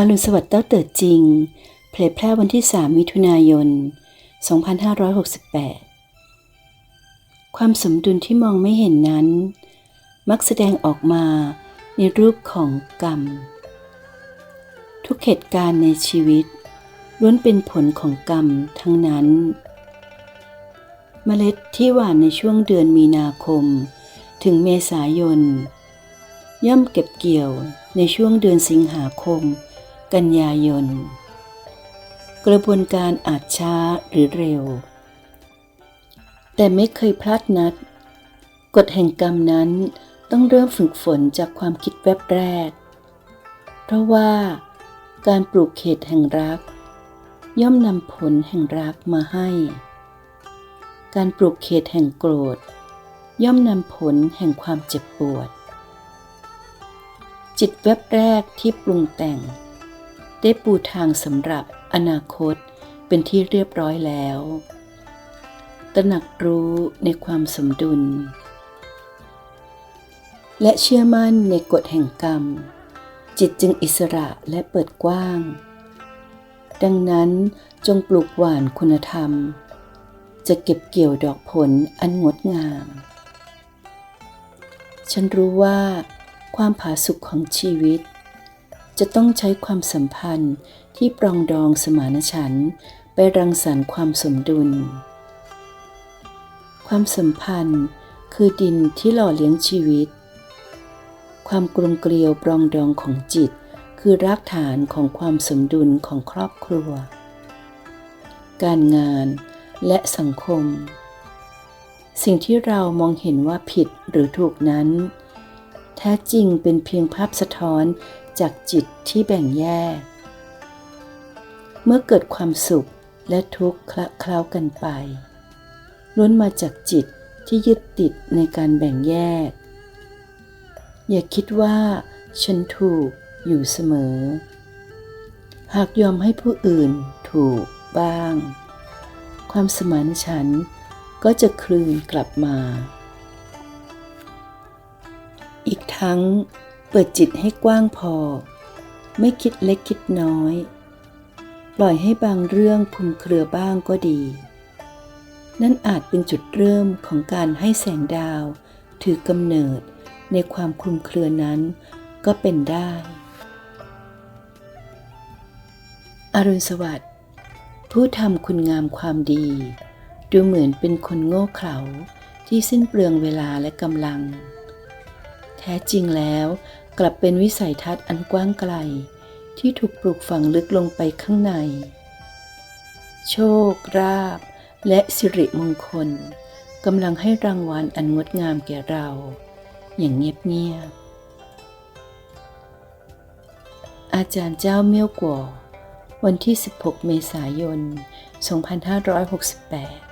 อรุณสวัสดิ์เต้าเติดจริง เผยแพร่วันที่ 3 มิถุนายน 2568 ความสมดุลที่มองไม่เห็นนั้น มักแสดงออกมาในรูปของกรรม ทุกเหตุการณ์ในชีวิตล้วนเป็นผลของกรรมทั้งนั้น เมล็ดที่หว่านในช่วงเดือนมีนาคม ถึงเมษายน ย่อมเก็บเกี่ยวในช่วงเดือนสิงหาคม กันยายน กระบวนการอาจช้าหรือเร็ว แต่ไม่เคยพลาดนัด กฎแห่งกรรมนั้นต้องเริ่มฝึกฝนจากความคิดแวบแรก เพราะว่าการปลูกเขตแห่งรัก ย่อมนำผลแห่งรักมาให้ การปลูกเขตแห่งโกรธ ย่อมนำผลแห่งความเจ็บปวด จิตแวบแรกที่ปรุงแต่ง ได้ปูทางสำหรับอนาคตเป็นที่เรียบร้อยแล้ว ตระหนักรู้ในความสมดุล และเชื่อมั่นในกฎแห่งกรรม จิตจึงอิสระและเปิดกว้าง ดังนั้นจงปลูกหว่านคุณธรรม จะเก็บเกี่ยวดอกผลอันงดงาม ฉันรู้ว่า ความผาสุกของชีวิต จะต้องใช้ความสัมพันธ์ที่ปรองดองสมานฉันท์ไปรังสรรค์ความสมดุล ความสัมพันธ์คือดินที่หล่อเลี้ยงชีวิต ความกลมเกลียวปรองดองของจิต คือรากฐานของความสมดุลของครอบครัว การงานและสังคม สิ่งที่เรามองเห็นว่าผิดหรือถูกนั้น แท้จริงเป็นเพียงภาพสะท้อน จากจิตที่แบ่งแยก เมื่อเกิดความสุขและทุกข์คละเคล้ากันไปล้วนมาจากจิตที่ยึดติดในการแบ่งแยก อย่าคิดว่าฉันถูกอยู่เสมอ หากยอมให้ผู้อื่นถูกบ้าง ความสมานฉันก็จะคลืนกลับมา อีกทั้ง เปิดจิตให้กว้างพอ ไม่คิดเล็กคิดน้อย ปล่อยให้บางเรื่องคุมเครือบ้างก็ดี นั่นอาจเป็นจุดเริ่มของการให้แสงดาว ถือกำเนิดในความคลุมเครือนั้นก็เป็นได้ อรุณสวัสดิ์ผู้ทำคุณงามความดี ดูเหมือนเป็นคนโง่เขลาที่สิ้นเปลืองเวลาและกำลัง ท้จริงแล้ว กลับเป็นวิสัยทัศน์อันกว้างไกล ที่ถูกปลูกฝังลึกลงไปข้างใน โชคราบ และสิริมงคลกำลังให้รางวัลอันงดงามแก่เรา อย่างเงียบๆอาจารย์เจ้าเมี่ยวกัววันที่ 16 เมษายน 2568